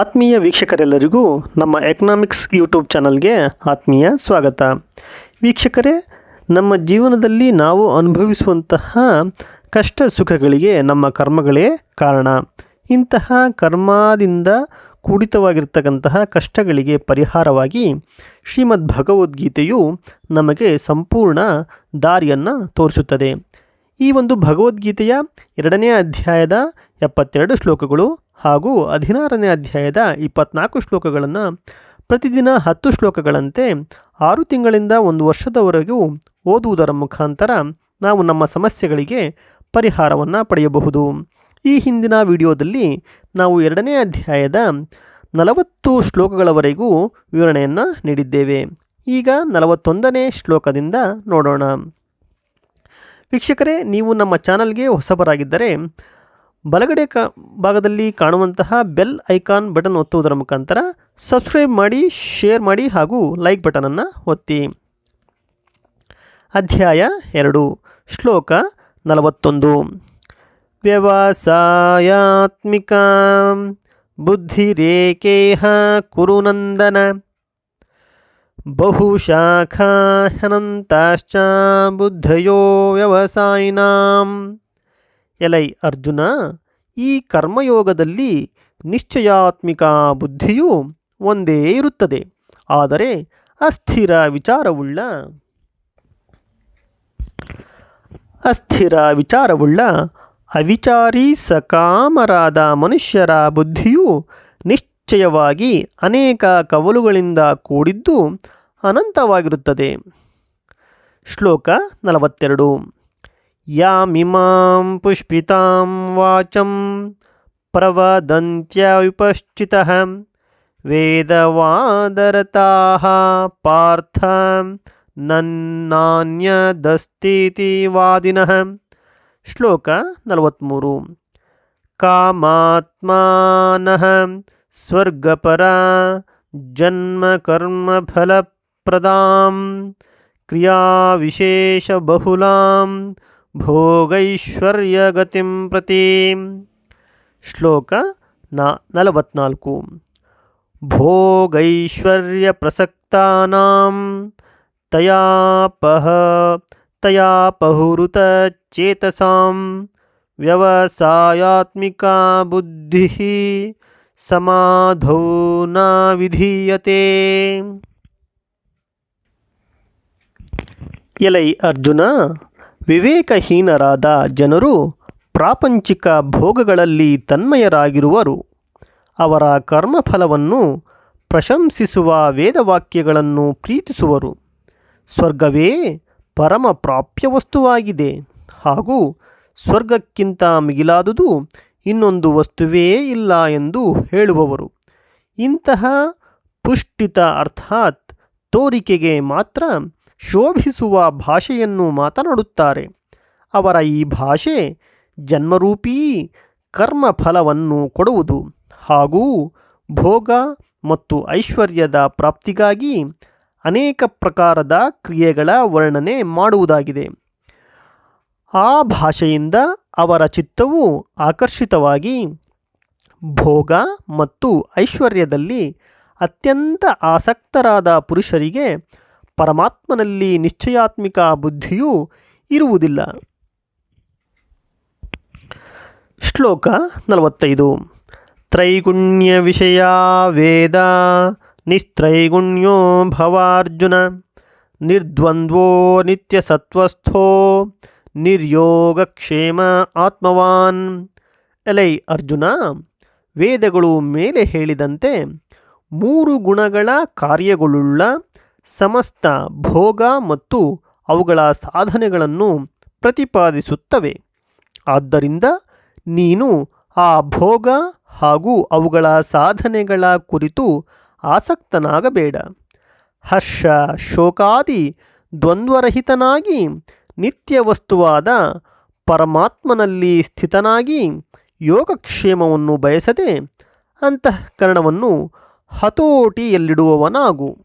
ಆತ್ಮೀಯ ವೀಕ್ಷಕರೆಲ್ಲರಿಗೂ ನಮ್ಮ economics YouTube ಚಾನಲ್ಗೆ ಆತ್ಮೀಯ ಸ್ವಾಗತ. ವೀಕ್ಷಕರೇ, ನಮ್ಮ ಜೀವನದಲ್ಲಿ ನಾವು ಅನುಭವಿಸುವಂತಹ ಕಷ್ಟ ಸುಖಗಳಿಗೆ ನಮ್ಮ ಕರ್ಮಗಳೇ ಕಾರಣ. ಇಂತಹ ಕರ್ಮದಿಂದ ಕೂಡಿತವಾಗಿರ್ತಕ್ಕಂತಹ ಕಷ್ಟಗಳಿಗೆ ಪರಿಹಾರವಾಗಿ ಶ್ರೀಮದ್ ಭಗವದ್ಗೀತೆಯು ನಮಗೆ ಸಂಪೂರ್ಣ ದಾರಿಯನ್ನು ತೋರಿಸುತ್ತದೆ. ಈ ಒಂದು ಭಗವದ್ಗೀತೆಯ ಎರಡನೇ ಅಧ್ಯಾಯದ ಎಪ್ಪತ್ತೆರಡು ಶ್ಲೋಕಗಳು ಹಾಗೂ ಹದಿನಾರನೇ ಅಧ್ಯಾಯದ ಇಪ್ಪತ್ನಾಲ್ಕು ಶ್ಲೋಕಗಳನ್ನು ಪ್ರತಿದಿನ ಹತ್ತು ಶ್ಲೋಕಗಳಂತೆ ಆರು ತಿಂಗಳಿಂದ ಒಂದು ವರ್ಷದವರೆಗೂ ಓದುವುದರ ಮುಖಾಂತರ ನಾವು ನಮ್ಮ ಸಮಸ್ಯೆಗಳಿಗೆ ಪರಿಹಾರವನ್ನು ಪಡೆಯಬಹುದು. ಈ ಹಿಂದಿನ ವಿಡಿಯೋದಲ್ಲಿ ನಾವು ಎರಡನೇ ಅಧ್ಯಾಯದ ನಲವತ್ತು ಶ್ಲೋಕಗಳವರೆಗೂ ವಿವರಣೆಯನ್ನು ನೀಡಿದ್ದೇವೆ. ಈಗ ನಲವತ್ತೊಂದನೇ ಶ್ಲೋಕದಿಂದ ನೋಡೋಣ. ವೀಕ್ಷಕರೇ, ನೀವು ನಮ್ಮ ಚಾನಲ್ಗೆ ಹೊಸಬರಾಗಿದ್ದರೆ, ಬಲಗಡೆ ಕ, ಭಾಗದಲ್ಲಿ ಕಾಣುವಂತಹ ಬೆಲ್ ಐಕಾನ್ ಬಟನ್ ಒತ್ತುವುದರ ಮುಖಾಂತರ ಸಬ್ಸ್ಕ್ರೈಬ್ ಮಾಡಿ, ಶೇರ್ ಮಾಡಿ ಹಾಗೂ ಲೈಕ್ ಬಟನನ್ನು ಒತ್ತಿ. ಅಧ್ಯಾಯ ಎರಡು, ಶ್ಲೋಕ ನಲವತ್ತೊಂದು. ವ್ಯವಸಾಯಾತ್ಮಿಕ, ಬುದ್ಧಿರೇಕೇಹ ಕುರುನಂದನ. ಬಹುಶಾಖಾ ಹನಂತಾಶ್ಚ ಬುದ್ಧಯೋ ವ್ಯವಸಾಯಿನಾಂ. ಎಲೈ ಅರ್ಜುನ, ಈ ಕರ್ಮಯೋಗದಲ್ಲಿ ನಿಶ್ಚಯಾತ್ಮಿಕ ಬುದ್ಧಿಯು ಒಂದೇ ಇರುತ್ತದೆ, ಆದರೆ ಅಸ್ಥಿರ ವಿಚಾರವುಳ್ಳ ಅಸ್ಥಿರ ವಿಚಾರವುಳ್ಳ ಅವಿಚಾರಿ ಸಕಾಮರಾದ ಮನುಷ್ಯರ ಬುದ್ಧಿಯು ನಿಶ್ಚಯವಾಗಿ ಅನೇಕ ಕವಲುಗಳಿಂದ ಕೂಡಿದ್ದು ಅನಂತವಾಗಿರುತ್ತದೆ. ಶ್ಲೋಕ ನಲವತ್ತೆರಡು. ಯಾಮಿಮಾಂ ಪುಷ್ಪಿತಾಂ ವಾಚಂ ಪ್ರವದಂತ್ಯ ವೇದವಾದರತಾಹ ವೇದವಾದರತಾಃ ಪಾರ್ಥ ನನ್ನಾನ್ಯದಸ್ತೀತಿ ವಾದಿನಃ. ಶ್ಲೋಕ ನಲವತ್ತ್ಮೂರು ಕಾಮಾತ್ಮಾನಃ ಸ್ವರ್ಗಪರ ಜನ್ಮಕರ್ಮಫಲಪ್ರದಾಂ ಕ್ರಿಯಾವಿಶೇಷಬಹುಲಾಂ ಭೋಗೈಶ್ವರ್ಯಗತಿಂ ಪ್ರತಿ ಶ್ಲೋಕ ನ ನಲವತ್ನಾಲ್ಕು ಭೋಗೈಶ್ವರ್ಯಪ್ರಸಕ್ತಾನಾಂ ತಯಾಪಹ ತಯಾಪಹುರುತಚೇತಸಾಂ ವ್ಯವಸಾಯಾತ್ಮಿಕಾ ಬುದ್ಧಿ ನ ವಿಧೀಯತೆ. ಎಲೈ ಅರ್ಜುನ, ವಿವೇಕಹೀನರಾದ ಜನರು ಪ್ರಾಪಂಚಿಕ ಭೋಗಗಳಲ್ಲಿ ತನ್ಮಯರಾಗಿರುವರು. ಅವರ ಕರ್ಮಫಲವನ್ನು ಪ್ರಶಂಸಿಸುವ ವೇದವಾಕ್ಯಗಳನ್ನು ಪ್ರೀತಿಸುವರು. ಸ್ವರ್ಗವೇ ಪರಮ ಪ್ರಾಪ್ಯ ವಸ್ತುವಾಗಿದೆ ಹಾಗೂ ಸ್ವರ್ಗಕ್ಕಿಂತ ಮಿಗಿಲಾದುದು ಇನ್ನೊಂದು ವಸ್ತುವೇ ಇಲ್ಲ ಎಂದು ಹೇಳುವವರು. ಇಂತಹ ಪುಷ್ಟಿತ ಅರ್ಥಾತ್ ತೋರಿಕೆಗೆ ಮಾತ್ರ ಶೋಭಿಸುವ ಭಾಷೆಯನ್ನು ಮಾತನಾಡುತ್ತಾರೆ. ಅವರ ಈ ಭಾಷೆ ಜನ್ಮರೂಪೀ ಕರ್ಮಫಲವನ್ನು ಕೊಡುವುದು ಹಾಗೂ ಭೋಗ ಮತ್ತು ಐಶ್ವರ್ಯದ ಪ್ರಾಪ್ತಿಗಾಗಿ ಅನೇಕ ಪ್ರಕಾರದ ಕ್ರಿಯೆಗಳ ವರ್ಣನೆ ಮಾಡುವುದಾಗಿದೆ. ಆ ಭಾಷೆಯಿಂದ ಅವರ ಚಿತ್ತವು ಆಕರ್ಷಿತವಾಗಿ ಭೋಗ ಮತ್ತು ಐಶ್ವರ್ಯದಲ್ಲಿ ಅತ್ಯಂತ ಆಸಕ್ತರಾದ ಪುರುಷರಿಗೆ ಪರಮಾತ್ಮನಲ್ಲಿ ನಿಶ್ಚಯಾತ್ಮಿಕ ಬುದ್ಧಿಯೂ ಇರುವುದಿಲ್ಲ. ಶ್ಲೋಕ ನಲವತ್ತೈದು. ತ್ರೈಗುಣ್ಯ ವಿಷಯ ವೇದ ನಿಸ್ತ್ರೈಗುಣ್ಯೋ ಭವಾರ್ಜುನ ನಿರ್ದ್ವಂದ್ವೋ ನಿತ್ಯಸತ್ವಸ್ಥೋ ನಿರ್ಯೋಗಕ್ಷೇಮ ಆತ್ಮವಾನ್. ಎಲೈ ಅರ್ಜುನ, ವೇದಗಳು ಮೇಲೆ ಹೇಳಿದಂತೆ ಮೂರು ಗುಣಗಳ ಕಾರ್ಯಗಳುಳ್ಳ ಸಮಸ್ತ ಭೋಗ ಮತ್ತು ಅವುಗಳ ಸಾಧನೆಗಳನ್ನು ಪ್ರತಿಪಾದಿಸುತ್ತವೆ. ಆದ್ದರಿಂದ ನೀನು ಆ ಭೋಗ ಹಾಗೂ ಅವುಗಳ ಸಾಧನೆಗಳ ಕುರಿತು ಆಸಕ್ತನಾಗಬೇಡ. ಹರ್ಷ ಶೋಕಾದಿ ದ್ವಂದ್ವರಹಿತನಾಗಿ ನಿತ್ಯ ವಸ್ತುವಾದ ಪರಮಾತ್ಮನಲ್ಲಿ ಸ್ಥಿತನಾಗಿ ಯೋಗಕ್ಷೇಮವನ್ನು ಬಯಸದೆ ಅಂತಃಕರಣವನ್ನು ಹತೋಟಿಯಲ್ಲಿಡುವವನಾಗು.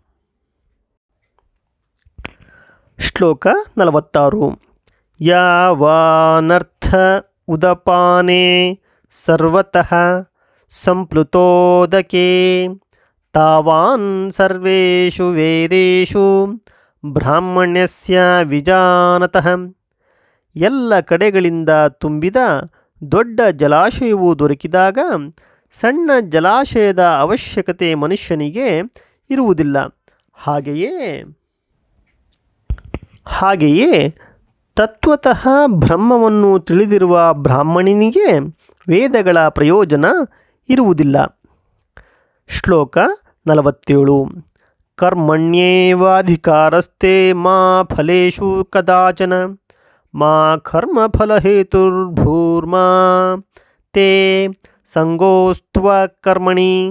ಶ್ಲೋಕ ನಲವತ್ತಾರು. ಯಾವಾನರ್ಥ ಉದಪಾನೆ ಸರ್ವತಃ ಸಂಪ್ಲುತೋದಕೆ ತಾವಾನ್ ಸರ್ವೇಷು ವೇದೇಶು ಬ್ರಾಹ್ಮಣ್ಯಸ್ಯ ವಿಜಾನತಃ. ಎಲ್ಲ ಕಡೆಗಳಿಂದ ತುಂಬಿದ ದೊಡ್ಡ ಜಲಾಶಯವು ದೊರಕಿದಾಗ ಸಣ್ಣ ಜಲಾಶಯದ ಅವಶ್ಯಕತೆ ಮನುಷ್ಯನಿಗೆ ಇರುವುದಿಲ್ಲ. ಹಾಗೆಯೇ ಹಾಗೆಯೇ ತತ್ವತಃ ಬ್ರಹ್ಮವನ್ನು ತಿಳಿದಿರುವ ಬ್ರಾಹ್ಮಣನಿಗೆ ವೇದಗಳ ಪ್ರಯೋಜನ ಇರುವುದಿಲ್ಲ. ಶ್ಲೋಕ ನಲವತ್ತೇಳು. ಕರ್ಮಣ್ಯೇವಾಧಿಕಾರಸ್ತೆ ಮಾ ಫಲೇಶು ಕದಾಚನ ಮಾ ಕರ್ಮಫಲಹೇತುರ್ಭೂರ್ಮಾ ತೇ ಸಂಗೋಸ್ತ್ವ ಕರ್ಮಣಿ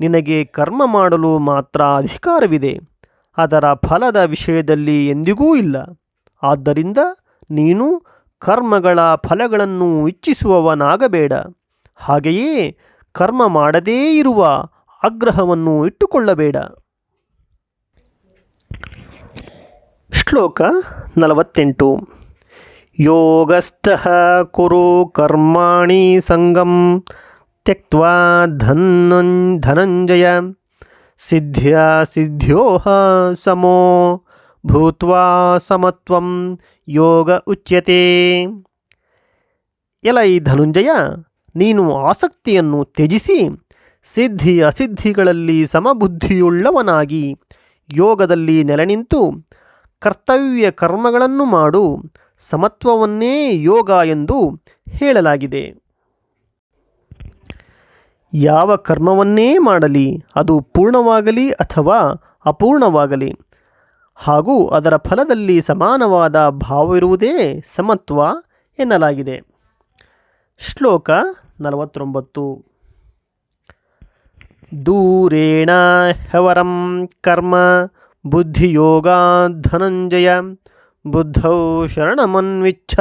ನಿನಗೆ ಕರ್ಮ ಮಾಡಲು ಮಾತ್ರ ಅಧಿಕಾರವಿದೆ, ಅದರ ಫಲದ ವಿಷಯದಲ್ಲಿ ಎಂದಿಗೂ ಇಲ್ಲ. ಆದ್ದರಿಂದ ನೀನು ಕರ್ಮಗಳ ಫಲಗಳನ್ನು ಇಚ್ಛಿಸುವವನಾಗಬೇಡ. ಹಾಗೆಯೇ ಕರ್ಮ ಮಾಡದೇ ಇರುವ ಆಗ್ರಹವನ್ನು ಇಟ್ಟುಕೊಳ್ಳಬೇಡ. ಶ್ಲೋಕ ನಲವತ್ತೆಂಟು. ಯೋಗಸ್ಥಃ ಕುರು ಕರ್ಮಾಣಿ ಸಂಗಂ ತ್ಯಕ್ವಾ ಧನಂ ಧನಂಜಯ ಸಿದ್ಧ್ಯ ಸಿದ್ಧ್ಯೋಹ ಸಮೋ ಭೂತ್ವಾ ಸಮತ್ವಂ ಯೋಗ ಉಚ್ಯತೆ. ಎಲೈ ಧನುಂಜಯ, ನೀನು ಆಸಕ್ತಿಯನ್ನು ತ್ಯಜಿಸಿ ಸಿದ್ಧಿ ಅಸಿದ್ಧಿಗಳಲ್ಲಿ ಸಮಬುದ್ಧಿಯುಳ್ಳವನಾಗಿ ಯೋಗದಲ್ಲಿ ನೆಲೆನಿಂತು ಕರ್ತವ್ಯ ಕರ್ಮಗಳನ್ನು ಮಾಡು, ಸಮತ್ವವನ್ನೇ ಯೋಗ ಎಂದು ಹೇಳಲಾಗಿದೆ. ಯಾವ ಕರ್ಮವನ್ನೇ ಮಾಡಲಿ, ಅದು ಪೂರ್ಣವಾಗಲಿ ಅಥವಾ ಅಪೂರ್ಣವಾಗಲಿ, ಹಾಗೂ ಅದರ ಫಲದಲ್ಲಿ ಸಮಾನವಾದ ಭಾವವಿರುವುದೇ ಸಮತ್ವ ಎನ್ನಲಾಗಿದೆ. ಶ್ಲೋಕ ನಲವತ್ತೊಂಬತ್ತು. ದೂರೇಣ ಹವರಂ ಕರ್ಮ ಬುದ್ಧಿಯೋಗ ಧನಂಜಯ ಬುದ್ಧೌ ಶರಣಮನ್ವಿಚ್ಛ.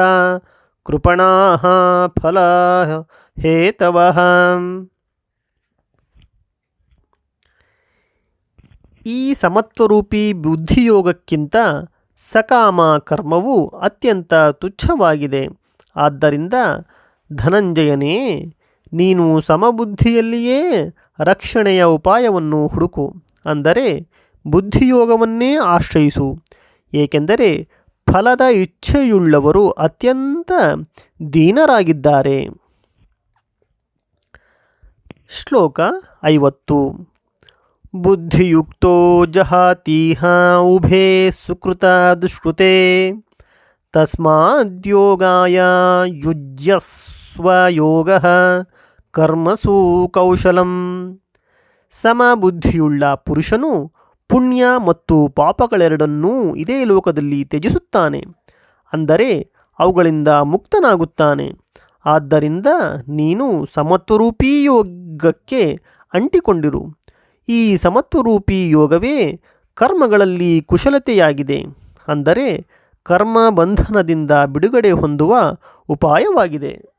ಕೃಪಣಾ ಫಲ ಹೇತವಹ ಈ ಸಮತ್ವರೂಪಿ ಬುದ್ಧಿಯೋಗಕ್ಕಿಂತ ಸಕಾಮ ಕರ್ಮವು ಅತ್ಯಂತ ತುಚ್ಛವಾಗಿದೆ. ಆದ್ದರಿಂದ ಧನಂಜಯನೇ, ನೀನು ಸಮಬುದ್ಧಿಯಲ್ಲಿಯೇ ರಕ್ಷಣೆಯ ಉಪಾಯವನ್ನು ಹುಡುಕು. ಅಂದರೆ ಬುದ್ಧಿಯೋಗವನ್ನೇ ಆಶ್ರಯಿಸು. ಏಕೆಂದರೆ ಫಲದ ಇಚ್ಛೆಯುಳ್ಳವರು ಅತ್ಯಂತ ದೀನರಾಗಿದ್ದಾರೆ. ಶ್ಲೋಕ ಐವತ್ತು. ಬುದ್ಧಿಯುಕ್ತೋ ಜಹಾತೀಹ ಉಭೇ ಸುಕೃತ ದುಷ್ಕೃತೆ ತಸ್ಮಾದ್ಯೋಗಾಯ ಯುಜ್ಯಸ್ವ ಯೋಗ ಕರ್ಮಸು ಕೌಶಲಂ. ಸಮಬುದ್ಧಿಯುಳ್ಳ ಪುರುಷನು ಪುಣ್ಯ ಮತ್ತು ಪಾಪಗಳೆರಡನ್ನೂ ಇದೇ ಲೋಕದಲ್ಲಿ ತ್ಯಜಿಸುತ್ತಾನೆ. ಅಂದರೆ ಅವುಗಳಿಂದ ಮುಕ್ತನಾಗುತ್ತಾನೆ. ಆದ್ದರಿಂದ ನೀನು ಸಮತ್ವರೂಪೀ ಯೋಗಕ್ಕೆ ಅಂಟಿಕೊಂಡಿರು. ಈ ಸಮತ್ವರೂಪಿ ಯೋಗವೇ ಕರ್ಮಗಳಲ್ಲಿ ಕುಶಲತೆಯಾಗಿದೆ. ಅಂದರೆ ಕರ್ಮ ಬಂಧನದಿಂದ ಬಿಡುಗಡೆ ಹೊಂದುವ ಉಪಾಯವಾಗಿದೆ.